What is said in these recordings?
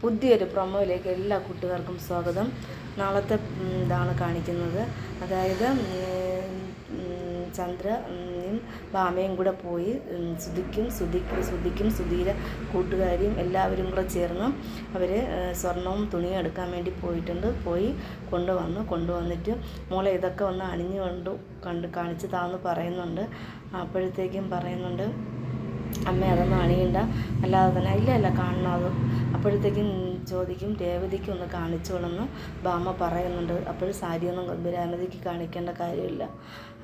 പുതിയൊരു പ്രൊമോയിലേക്ക് എല്ലാ കൂട്ടുകാർക്കും സ്വാഗതം. നാളത്തെ ഇതാണ് കാണിക്കുന്നത്. അതായത് ചന്ദ്രയും ഭാമയും കൂടെ പോയി സുധിക്കും സുധിക്കും സുധിക്കും സുധീര കൂട്ടുകാരിയും എല്ലാവരും കൂടെ ചേർന്ന് അവർ സ്വർണവും തുണിയും എടുക്കാൻ വേണ്ടി പോയിട്ടുണ്ട്. പോയി കൊണ്ടുവന്നു. കൊണ്ടുവന്നിട്ട് മോളെ ഇതൊക്കെ ഒന്ന് അണിഞ്ഞു കൊണ്ട് കണ്ട് കാണിച്ച് താന്ന് പറയുന്നുണ്ട്. അപ്പോഴത്തേക്കും പറയുന്നുണ്ട് അമ്മ അതൊന്നും അണിയണ്ട. അല്ലാതെ തന്നെ ഇല്ല ഇല്ല കാണണം അത്. അപ്പോഴത്തേക്കും ചോദിക്കും രേവതിക്ക് ഒന്ന് കാണിച്ചോളെന്ന്. ബാമ പറയുന്നുണ്ട് അപ്പോഴും സാരിയൊന്നും രേവതിക്ക് കാണിക്കേണ്ട കാര്യമില്ല.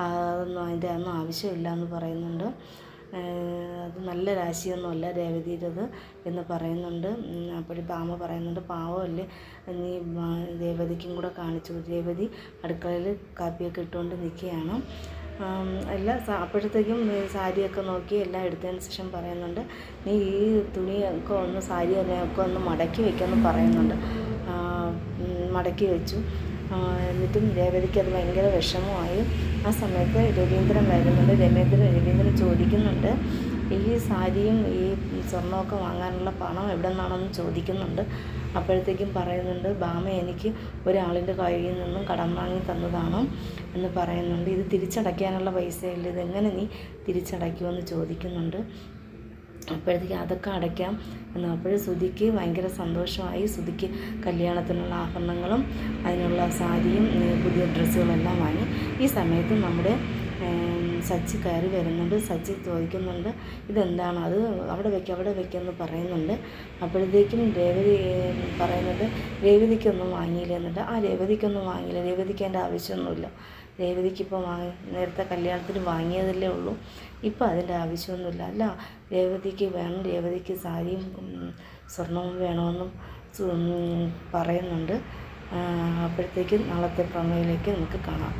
അതൊന്നും അതിന്റെ ഒന്നും ആവശ്യമില്ല എന്ന് പറയുന്നുണ്ട്. അത് നല്ല രാശിയൊന്നുമല്ല രേവതിയുടേത് എന്ന് പറയുന്നുണ്ട്. അപ്പോഴും ബാമ്മ പറയുന്നുണ്ട് പാവമല്ലേ നീ രേവതിക്കും കൂടെ കാണിച്ചു. രേവതി അടുക്കളയിൽ കാപ്പിയൊക്കെ ഇട്ടുകൊണ്ട് നിൽക്കുകയാണ്. എല്ലാം അപ്പോഴത്തേക്കും സാരിയൊക്കെ നോക്കി എല്ലാം എടുത്തതിന് ശേഷം പറയുന്നുണ്ട് നീ ഈ തുണിയൊക്കെ ഒന്ന് സാരി ഒക്കെ ഒന്ന് മടക്കി വെക്കുമെന്ന് പറയുന്നുണ്ട്. മടക്കി വെച്ചു. എന്നിട്ടും രേവതിക്ക് അത് ഭയങ്കര വിഷമമായി. ആ സമയത്ത് രവീന്ദ്രൻ വരുന്നുണ്ട് രവീന്ദ്രൻ രവീന്ദ്രൻ ചോദിക്കുന്നുണ്ട് ഈ സാരിയും ഈ സ്വർണമൊക്കെ വാങ്ങാനുള്ള പണം എവിടെ നിന്നാണെന്ന് ചോദിക്കുന്നുണ്ട്. അപ്പോഴത്തേക്കും പറയുന്നുണ്ട് ബാമ എനിക്ക് ഒരാളിന്റെ കയ്യിൽ നിന്നും കടം വാങ്ങി തന്നതാണ് എന്ന് പറയുന്നുണ്ട്. ഇത് തിരിച്ചടയ്ക്കാനുള്ള പൈസയില്ല? ഇതെങ്ങനെ നീ തിരിച്ചടയ്ക്കുമെന്ന് ചോദിക്കുന്നുണ്ട്. അപ്പോഴത്തേക്ക് അതൊക്കെ അടയ്ക്കാം എന്ന്. അപ്പോഴും സുധിക്ക് ഭയങ്കര സന്തോഷമായി. സുധിക്ക് കല്യാണത്തിനുള്ള ആഭരണങ്ങളും അതിനുള്ള സാരിയും പുതിയ ഡ്രസ്സുകളെല്ലാം വാങ്ങി. ഈ സമയത്ത് നമ്മുടെ സച്ചി കയറി വരുന്നുണ്ട് സച്ചി ചോദിക്കുന്നുണ്ട് ഇതെന്താണ്? അത് അവിടെ വെക്കുക അവിടെ വെക്കുമെന്ന് പറയുന്നുണ്ട്. അപ്പോഴത്തേക്കും രേവതി പറയുന്നുണ്ട് രേവതിക്കൊന്നും വാങ്ങിയില്ല എന്നിട്ട് ആ രേവതിക്കൊന്നും വാങ്ങിയില്ല രേവതിക്ക് അതിന്റെ ആവശ്യമൊന്നുമില്ല. രേവതിക്ക് ഇപ്പോൾ വാങ്ങി നേരത്തെ കല്യാണത്തിന് വാങ്ങിയതല്ലേ ഉള്ളൂ. ഇപ്പോൾ അതിന്റെ ആവശ്യമൊന്നുമില്ല. അല്ല രേവതിക്ക് വേണം രേവതിക്ക് സാരിയും സ്വർണവും വേണമെന്നും പറയുന്നുണ്ട്. അപ്പോഴത്തേക്കും നാളത്തെ പ്രമേയിലേക്ക് നമുക്ക് കാണാം.